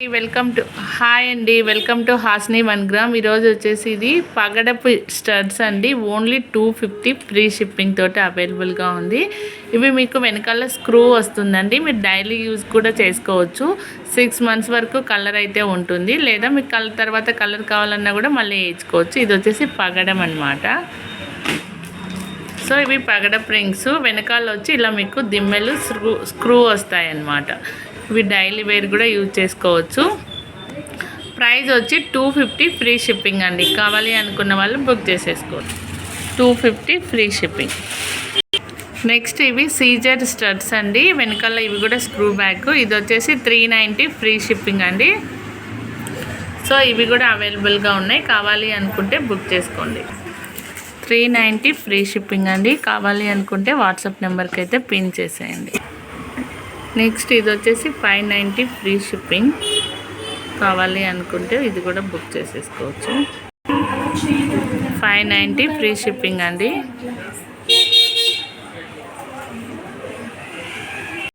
Welcome to hi అండి welcome to Hasni one gram ఈరోజు వచ్చేసి ఇది పగడపు స్టడ్స్ అండి. Only two fifty free shipping తోటి అవైలబుల్గా ఉంది. ఇవి మీకు వెనకాల స్క్రూ వస్తుందండి. మీరు డైలీ యూజ్ కూడా చేసుకోవచ్చు. సిక్స్ మంత్స్ వరకు కలర్ అయితే ఉంటుంది. లేదా మీకు కలర్ తర్వాత కలర్ కావాలన్నా కూడా మళ్ళీ వేయించుకోవచ్చు. ఇది వచ్చేసి పగడం అనమాట సో ఇవి పగడపు రింగ్స్. వెనకాల వచ్చి ఇలా మీకు దిమ్మెలు స్క్రూ స్క్రూ వస్తాయి అన్నమాట ఇవి డైలీ వేర్ కూడా యూజ్ చేసుకోవచ్చు. ప్రైస్ వచ్చి టూ ఫిఫ్టీ ఫ్రీ షిప్పింగ్ అండి. కావాలి అనుకున్న వాళ్ళు బుక్ చేసేసుకోవచ్చు two fifty free shipping. Next ఇవి సీజర్ స్టడ్స్ అండి. వెనకాల ఇవి కూడా స్క్రూ బ్యాగ్. ఇది వచ్చేసి త్రీ నైంటీ ఫ్రీ షిప్పింగ్ అండి. సో ఇవి కూడా అవైలబుల్గా ఉన్నాయి. కావాలి అనుకుంటే బుక్ చేసుకోండి. త్రీ నైంటీ ఫ్రీ షిప్పింగ్ అండి. కావాలి అనుకుంటే వాట్సాప్ నెంబర్కి అయితే పిన్ చేసేయండి. నెక్స్ట్ ఇది వచ్చేసి ఫైవ్ నైంటీ ఫ్రీ షిప్పింగ్. కావాలి అనుకుంటే ఇది కూడా బుక్ చేసేసుకోవచ్చు. ఫైవ్ నైంటీ ఫ్రీ షిప్పింగ్ అండి.